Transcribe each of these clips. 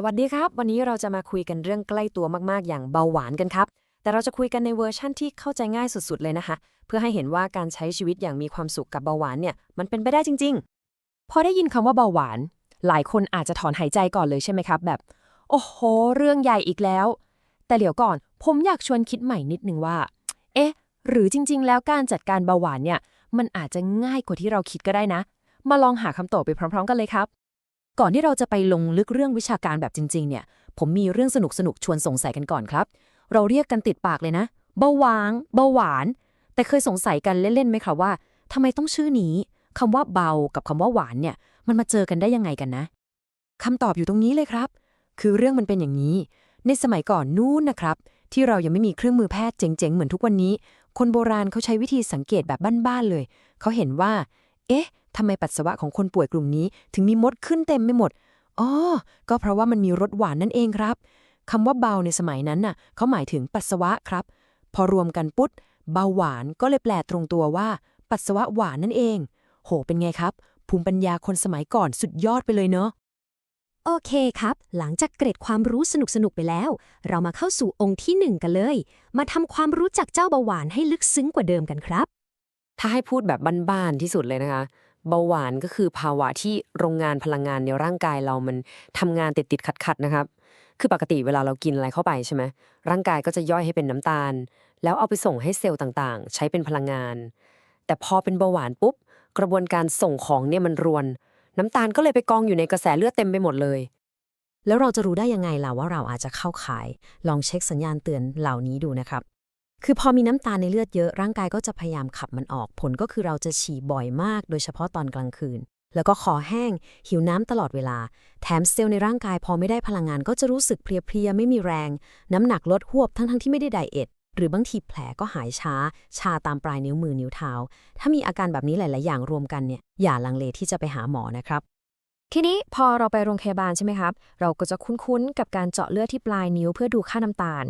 สวัสดีครับ วันนี้เราจะมาคุยกันเรื่องใกล้ตัวมากๆ อย่างเบาหวานกันครับ แต่เราจะคุยกันในเวอร์ชั่นที่เข้าใจง่ายสุดๆเลยนะคะ เพื่อให้เห็นว่าการใช้ชีวิตอย่างมีความสุขกับเบาหวานเนี่ยมันเป็นไปได้จริง ๆ พอได้ยินคำว่าเบาหวาน หลายคนอาจจะถอนหายใจก่อนเลยใช่ไหมครับ แบบ โอ้โห เรื่องใหญ่อีกแล้ว แต่เดี๋ยวก่อน ผมอยากชวนคิดใหม่นิดนึงว่า เอ๊ะ หรือจริง ๆ แล้วการจัดการเบาหวานเนี่ยมันอาจจะง่ายกว่าที่เราคิดก็ได้นะ มาลองหาคำตอบไปพร้อม ๆ กันเลยครับ ก่อนที่เราจะไปลงลึกเรื่องวิชาการแบบจริง ๆ เนี่ย ผมมีเรื่องสนุกๆชวนสงสัยกันก่อนครับ เราเรียกกันติดปากเลยนะ เบาหวานเบาหวาน แต่เคยสงสัยกันเล่นๆไหมครับว่าทำไมต้องชื่อนี้คำว่าเบากับคำว่าหวานเนี่ย มันมาเจอกันได้ยังไงกันนะคำตอบอยู่ตรงนี้เลยครับ คือเรื่องมันเป็นอย่างนี้ ในสมัยก่อนนู้นนะครับ ที่เรายังไม่มีเครื่องมือแพทย์เจ๋งๆเหมือนทุกวันนี้ คนโบราณเขาใช้วิธีสังเกตแบบบ้านๆเลย เขาเห็นว่า เอ๊ะทำไมปัสสาวะของคนป่วยกลุ่มนี้ ถึงมีมดขึ้นเต็มไม่หมด อ๋อ ก็เพราะว่ามันมีรสหวานนั่นเองครับ คำว่าเบาในสมัยนั้นน่ะ เขาหมายถึงปัสสาวะครับ พอรวมกันปุ๊บเบาหวานก็เลยแปลตรงตัวว่า ปัสสาวะหวานนั่นเอง โห เป็นไงครับ ภูมิปัญญาคนสมัยก่อนสุดยอดไปเลยเนาะ โอเคครับ หลังจากเกร็ดความรู้สนุกๆไปแล้ว เรามาเข้าสู่องค์ที่หนึ่งกันเลย มาทำความรู้จักเจ้าเบาหวานให้ลึกซึ้งกว่าเดิมกันครับ ถ้าให้พูดแบบบ้านๆที่สุดเลยนะคะ เบาหวานก็คือภาวะที่โรงงานพลังงานในร่างกายเรามันทำงานติดๆขัดๆนะครับ คือปกติเวลาเรากินอะไรเข้าไปใช่ไหมร่างกายก็จะย่อยให้เป็นน้ำตาล แล้วเอาไปส่งให้เซลล์ต่างๆ ใช้เป็นพลังงาน แต่พอเป็นเบาหวานปุ๊บ กระบวนการส่งของเนี่ยมันรวน น้ำตาลก็เลยไปกองอยู่ในกระแสเลือดเต็มไปหมดเลย แล้วเราจะรู้ได้ยังไงล่ะว่าเราอาจจะเข้าข่าย ลองเช็คสัญญาณเตือนเหล่านี้ดูนะครับ คือพอมีน้ำตาลในเลือดเยอะร่างกายก็จะพยายามขับมันออกผลก็คือเราจะฉี่บ่อยมาก โดยเฉพาะตอนกลางคืน แล้วก็คอแห้ง หิวน้ำตลอดเวลา แถมเซลล์ในร่างกายพอไม่ได้พลังงานก็จะรู้สึกเพลียๆไม่มีแรง น้ำหนักลดหวบทั้งๆที่ไม่ได้ไดเอทหรือบางทีแผลก็หายช้า ชาตามปลายนิ้วมือนิ้วเท้า ถ้ามีอาการแบบนี้หลาย ๆ อย่างรวมกันเนี่ยอย่าลังเลที่จะไปหาหมอนะครับ ทีนี้พอเราไปโรงพยาบาลใช่ไหมครับ เราก็จะคุ้นๆ กับการเจาะเลือดที่ปลายนิ้วเพื่อดูค่าน้ำตาล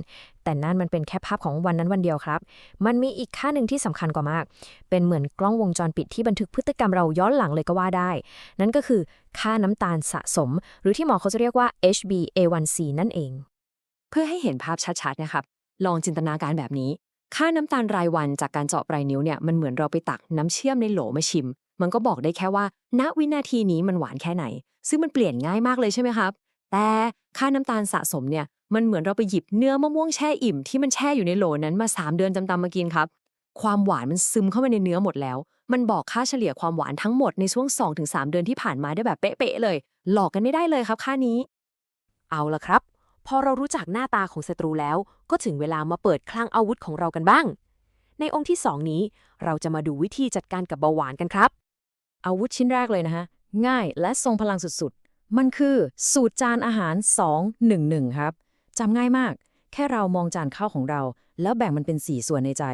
แต่นั่นมันเป็นแค่ภาพของวันนั้นวันเดียวครับ มันมีอีกค่าหนึ่งที่สำคัญกว่ามาก เป็นเหมือนกล้องวงจรปิดที่บันทึกพฤติกรรมเราย้อนหลังเลยก็ว่าได้ นั่นก็คือค่าน้ำตาลสะสม หรือที่หมอเขาจะเรียกว่า HbA1c นั่นเอง เพื่อให้เห็นภาพชัดๆนะครับ ลองจินตนาการแบบนี้ ค่าน้ำตาลรายวันจากการเจาะปลายนิ้วเนี่ยมันเหมือนเราไปตักน้ำเชื่อมในโหลมาชิม มันก็บอกได้แค่ว่า ณวินาทีนี้มันหวานแค่ไหน ซึ่งมันเปลี่ยนง่ายมากเลยใช่ไหมครับ แต่ค่าน้ำตาลสะสมเนี่ยมันเหมือนเราไปหยิบเนื้อมะม่วงแช่อิ่มที่มันแช่อยู่ในโหลนั้นมา 3 เดือนจำๆมากินครับ ความหวานมันซึมเข้าไปในเนื้อหมดแล้ว มันบอกค่าเฉลี่ยความหวานทั้งหมดในช่วง 2-3 เดือนที่ผ่านมาได้แบบเป๊ะๆเลย หลอกกันไม่ได้เลยครับค่านี้ เอาละครับ พอเรารู้จักหน้าตาของศัตรูแล้ว ก็ถึงเวลามาเปิดคลังอาวุธของเรากันบ้าง ในองค์ที่ 2 นี้ เราจะมาดูวิธีจัดการกับเบาหวานกันครับ อาวุธชิ้นแรกเลยนะฮะง่ายและทรงพลังสุดๆ มันคือสูตรจานอาหาร 2-1-1 ครับจำง่ายมาก แค่เรามองจานข้าวของเรา แล้วแบ่งมันเป็น 4 ส่วนในใจ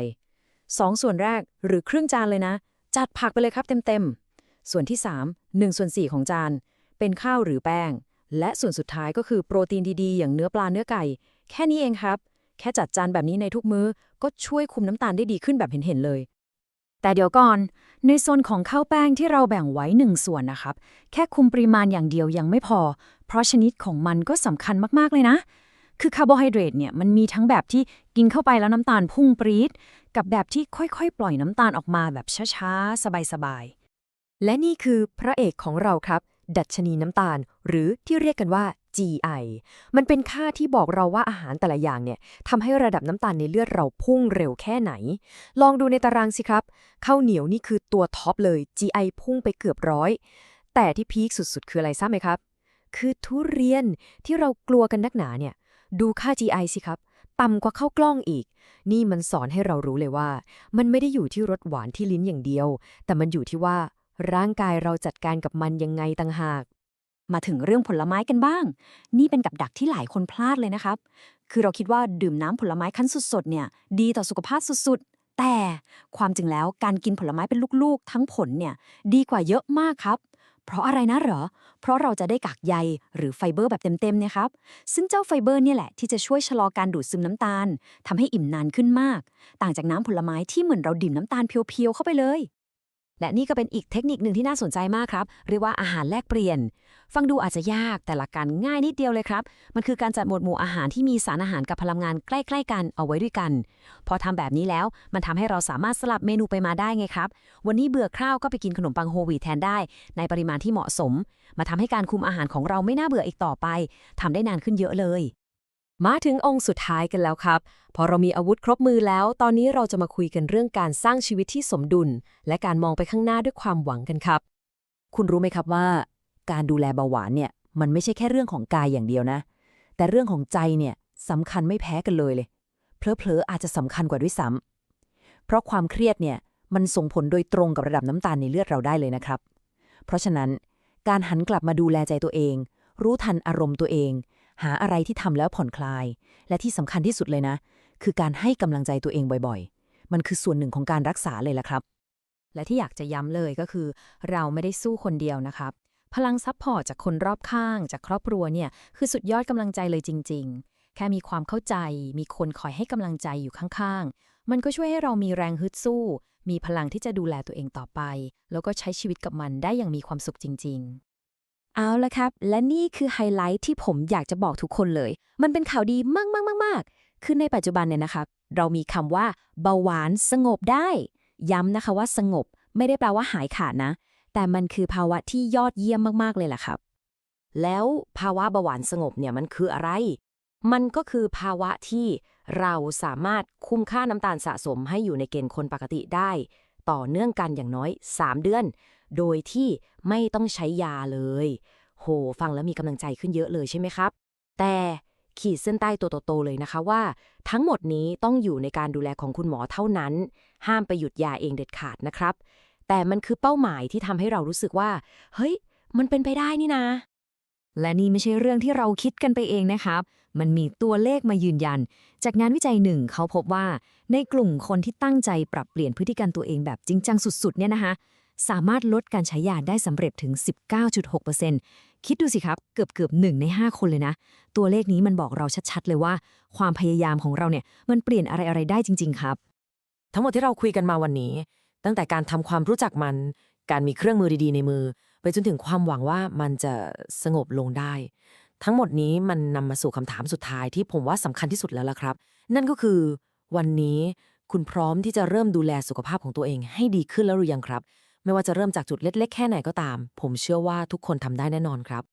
2 ส่วนแรกหรือครึ่งจานเลยนะ จัดผักไปเลยครับเต็มๆ ส่วนที่ 3 1 ส่วน 4 ของจาน เป็นข้าวหรือแป้ง และส่วนสุดท้ายก็คือโปรตีนดีๆ อย่างเนื้อปลาเนื้อไก่ แค่นี้เองครับ แค่จัดจานแบบนี้ในทุกมื้อก็ช่วยคุมน้ำตาลได้ดีขึ้นแบบเห็นๆเลย แต่เดี๋ยวก่อน ในโซนของข้าวแป้งที่เราแบ่งไว้หนึ่งส่วนนะครับ แค่คุมปริมาณอย่างเดียวยังไม่พอ เพราะชนิดของมันก็สำคัญมากๆเลยนะ คือคาร์โบไฮเดรตเนี่ยมันมีทั้งแบบที่กินเข้าไปแล้วน้ำตาลพุ่งปรี๊ดกับแบบที่ค่อยๆ ปล่อยน้ำตาลออกมาแบบช้าๆ สบายๆ และนี่คือพระเอกของเราครับ ดัชนีน้ำตาล หรือที่เรียกกันว่า GI มันเป็นค่าที่บอกเราว่าอาหารแต่ละอย่างเนี่ยทำให้ระดับน้ำตาลในเลือดเราพุ่งเร็วแค่ไหน ลองดูในตารางสิครับข้าวเหนียวนี่คือตัวท็อปเลย GI พุ่งไปเกือบร้อย แต่ที่พีคสุดๆ คืออะไรทราบไหมครับ คือทุเรียนที่เรากลัวกันนักหนาเนี่ย ดูค่า GI สิครับต่ำกว่าข้าวกล้องอีก นี่มันสอนให้เรารู้เลยว่า มันไม่ได้อยู่ที่รสหวานที่ลิ้นอย่างเดียว แต่มันอยู่ที่ว่าร่างกายเราจัดการกับมันยังไงต่างหาก มาถึงเรื่องผลไม้กันบ้าง นี่เป็นกับดักที่หลายคนพลาดเลยนะครับ คือเราคิดว่าดื่มน้ำผลไม้คั้นสดๆเนี่ยดีต่อสุขภาพสุดๆ แต่ความจริงแล้วการกินผลไม้เป็นลูกๆ ทั้งผลเนี่ยดีกว่าเยอะมากครับ เพราะอะไรนะเหรอ เพราะเราจะได้กากใยหรือไฟเบอร์แบบเต็มๆนี่ยครับ ซึ่งเจ้าไฟเบอร์เนี่ยแหละที่จะช่วยชะลอการดูดซึมน้ำตาลทำให้อิ่มนานขึ้นมาก ต่างจากน้ำผลไม้ที่เหมือนเราดื่มน้ำตาลเพียวๆเข้าไปเลยและนี่ก็เป็นอีกเทคนิคหนึ่งที่น่าสนใจมากครับ เรียกว่าอาหารแลกเปลี่ยน ฟังดูอาจจะยากแต่หลักการง่ายนิดเดียวเลยครับ มันคือการจัดหมวดหมู่อาหารที่มีสารอาหารกับพลังงานใกล้ ๆ กันเอาไว้ด้วยกัน พอทำแบบนี้แล้วมันทำให้เราสามารถสลับเมนูไปมาได้ไงครับ วันนี้เบื่อข้าวก็ไปกินขนมปังโฮวีแทนได้ ในปริมาณที่เหมาะสม มาทำให้การคุมอาหารของเราไม่น่าเบื่ออีกต่อไปทำได้นานขึ้นเยอะเลย มาถึงองค์สุดท้ายกันแล้วครับ พอเรามีอาวุธครบมือแล้ว ตอนนี้เราจะมาคุยกันเรื่องการสร้างชีวิตที่สมดุล และการมองไปข้างหน้าด้วยความหวังกันครับ คุณรู้ไหมครับว่า การดูแลเบาหวานเนี่ยมันไม่ใช่แค่เรื่องของกายอย่างเดียวนะ แต่เรื่องของใจเนี่ยสำคัญไม่แพ้กันเลยเลย เพลอๆอาจจะสำคัญกว่าด้วยซ้ำเพราะความเครียดเนี่ยมันส่งผลโดยตรงกับระดับน้ำตาลในเลือดเราได้เลยนะครับ เพราะฉะนั้นการหันกลับมาดูแลใจตัวเอง รู้ทันอารมณ์ตัวเอง หาอะไรที่ทำแล้วผ่อนคลาย และที่สำคัญที่สุดเลยนะ คือการให้กำลังใจตัวเองบ่อยๆ มันคือส่วนหนึ่งของการรักษาเลยละครับ และที่อยากจะย้ำเลยก็คือ เราไม่ได้สู้คนเดียวนะครับ พลังซัพพอร์ตจากคนรอบข้าง จากครอบครัวเนี่ยคือสุดยอดกำลังใจเลยจริง ๆ แค่มีความเข้าใจ มีคนคอยให้กำลังใจอยู่ข้างๆ มันก็ช่วยให้เรามีแรงฮึดสู้ มีพลังที่จะดูแลตัวเองต่อไป แล้วก็ใช้ชีวิตกับมันได้อย่างมีความสุขจริง ๆเอาละครับ และนี่คือไฮไลท์ที่ผมอยากจะบอกทุกคนเลย มันเป็นข่าวดีมากๆๆๆคือในปัจจุบันเนี่ยนะครับเรามีคำว่าเบาหวานสงบได้ ย้ำนะคะว่าสงบ ไม่ได้แปลว่าหายขาดนะ แต่มันคือภาวะที่ยอดเยี่ยมมากๆเลยล่ะครับ แล้วภาวะเบาหวานสงบเนี่ยมันคืออะไร มันก็คือภาวะที่เราสามารถคุมค่าน้ำตาลสะสมให้อยู่ในเกณฑ์คนปกติได้ ต่อเนื่องกันอย่างน้อย 3 เดือน โดยที่ไม่ต้องใช้ยาเลย โห ฟังแล้วมีกำลังใจขึ้นเยอะเลยใช่ไหมครับ แต่ขีดเส้นใต้ตัวโตๆเลยนะคะว่า ทั้งหมดนี้ต้องอยู่ในการดูแลของคุณหมอเท่านั้น ห้ามไปหยุดยาเองเด็ดขาดนะครับ แต่มันคือเป้าหมายที่ทำให้เรารู้สึกว่า เฮ้ย มันเป็นไปได้นี่นะ และนี่ไม่ใช่เรื่องที่เราคิดกันไปเองนะครับ มันมีตัวเลขมายืนยัน จากงานวิจัยหนึ่งเขาพบว่า ในกลุ่มคนที่ตั้งใจปรับเปลี่ยนพฤติกรรมตัวเองแบบจริงจังสุดๆเนี่ยนะคะ สามารถลดการใช้ยาได้สำเร็จถึง 19.6%คิดดูสิครับ เกือบเกือบหนึ่งใน 5 คนเลยนะ ตัวเลขนี้มันบอกเราชัดๆเลยว่า ความพยายามของเราเนี่ยมันเปลี่ยนอะไรๆได้จริง ๆ ครับ ทั้งหมดที่เราคุยกันมาวันนี้ ตั้งแต่การทำความรู้จักมัน การมีเครื่องมือดีๆ ในมือ ไปจนถึงความหวังว่ามันจะสงบลงได้ ทั้งหมดนี้มันนำมาสู่คำถามสุดท้ายที่ผมว่าสำคัญที่สุดแล้วล่ะครับ นั่นก็คือ วันนี้คุณพร้อมที่จะเริ่มดูแลสุขภาพของตัวเองให้ดีขึ้นแล้วหรือยังครับ ไม่ว่าจะเริ่มจากจุดเล็ก ๆ แค่ไหนก็ตาม ผมเชื่อว่าทุกคนทำได้แน่นอนครับ